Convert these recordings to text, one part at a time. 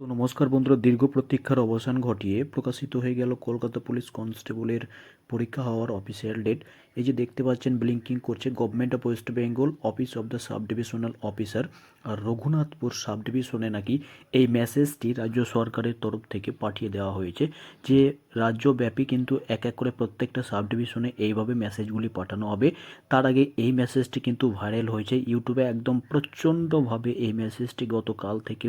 তো নমস্কার বন্ধুরা, দীর্ঘ প্রতীক্ষার অবসান ঘটিয়ে প্রকাশিত হয়ে গেল কলকাতা পুলিশ কনস্টেবলের পরীক্ষা হওয়ার অফিসিয়াল ডেট এই যে দেখতে পাচ্ছেন ব্লিঙ্কিং করছে government of West Bengal office of the sub divisional officer R Raghunathpur sub ডিভিশনে নাকি এই মেসেজটি রাজ্য সরকারের তরফ থেকে পাঠিয়ে দেওয়া হয়েছে যে রাজ্যব্যাপী কিন্তু এক এক করে প্রত্যেকটা সাব ডিভিশনে এইভাবে মেসেজগুলি পাঠানো হবে। তার আগে এই মেসেজটি কিন্তু ভাইরাল হয়েছে। ইউটিউবে একদম প্রচণ্ডভাবে এই মেসেজটি গতকাল থেকে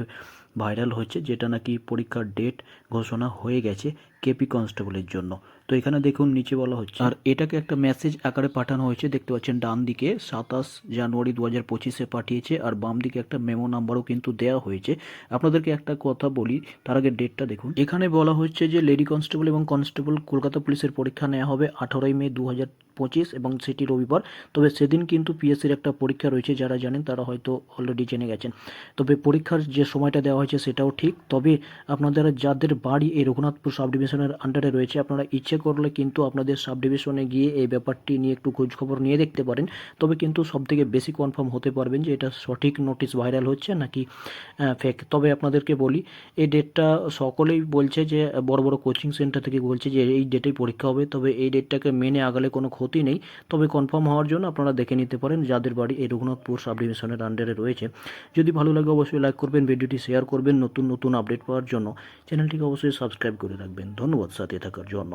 ভাইরাল হয়েছে। যেটা নাকি পরীক্ষার ডেট ঘোষণা হয়ে গেছে কেপি কনস্টেবলের জন্য। তো এখানে দেখুন, নিচে বলা হচ্ছে, আর এটাকে একটা মেসেজ আকারে পাঠানো হয়েছে, দেখতে পাচ্ছেন ডান দিকে, সাতাশ জানুয়ারি দু হাজার পঁচিশে পাঠিয়েছে, আর বাম দিকে একটা মেমো নাম্বারও কিন্তু দেওয়া হয়েছে। আপনাদেরকে একটা কথা বলি, তার আগে ডেটটা দেখুন। এখানে বলা হচ্ছে যে লেডি কনস্টেবল এবং কনস্টেবল কলকাতা পুলিশের পরীক্ষা নেওয়া হবে আঠারোই মে দু হাজার পঁচিশ এবং সেটি রবিবার। তবে সেদিন কিন্তু পিএসসির একটা পরীক্ষা রয়েছে, যারা জানেন তারা হয়তো অলরেডি জেনে গেছেন। তবে পরীক্ষার যে সময়টা দেওয়া হয়েছে সেটাও ঠিক। তবে আপনাদের যাদের বাড়ি এই রঘুনাথপুর সাব ডিভিশনের আন্ডারে রয়েছে, আপনারা ইচ্ছে করলে কিন্তু আপনাদের সাব ডিভিশনে গিয়ে এই ব্যাপারটি নিয়ে একটু খোঁজখবর নিয়ে দেখতে পারেন। তবে কিন্তু সবথেকে বেশি কনফার্ম হতে পারবেন যে এটা সঠিক নোটিশ ভাইরাল হচ্ছে নাকি ফেক তবে আপনাদেরকে বলি, এই ডেটটা সকলেই বলছে যে, বড় বড় কোচিং সেন্টার থেকে বলছে যে, এই ডেটেই পরীক্ষা হবে। তবে এই ডেটটাকে মেনে আগালে কোনো ক্ষতি নেই। তবে কনফার্ম হওয়ার জন্য আপনারা দেখে নিতে পারেন যাদের বাড়ি এই রঘুনাথপুর সাব ডিভিশনের আন্ডারে রয়েছে। যদি ভালো লাগে অবশ্যই লাইক করবেন, ভিডিওটি শেয়ার করবেন, নতুন নতুন আপডেট পাওয়ার জন্য। চ্যানেলটিকে অবশ্যই সাবস্ক্রাইব করে রাখবেন। ধন্যবাদ, সাথে থাকার জন্য।